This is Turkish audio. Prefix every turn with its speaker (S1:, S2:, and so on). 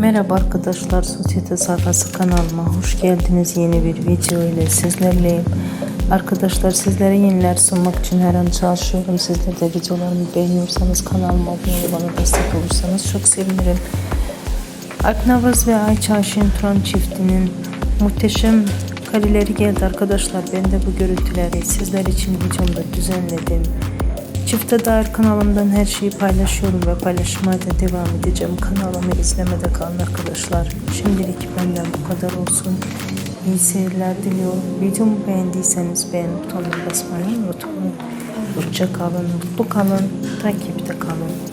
S1: Merhaba arkadaşlar, Sosyete Sayfası kanalıma hoş geldiniz. Yeni bir video ile sizlerleyim. Arkadaşlar sizlere yeniler sunmak için her an çalışıyorum. Sizler de videolarımı beğeniyorsanız kanalıma abone olup bana destek olursanız çok sevinirim. Alp Navaz ve Ayça Ayşin Turan çiftinin muhteşem kareleri geldi arkadaşlar. Ben de bu görüntüleri sizler için videomda düzenledim. Çifte dair kanalımdan her şeyi paylaşıyorum ve paylaşmaya da devam edeceğim. Kanalımı izlemede kalın arkadaşlar. Şimdilik benden bu kadar olsun. İyi seyirler diliyorum. Videomu beğendiyseniz beğen butonuna basmayı unutmayın. Hoşça kalın, mutlu kalın, takipte kalın.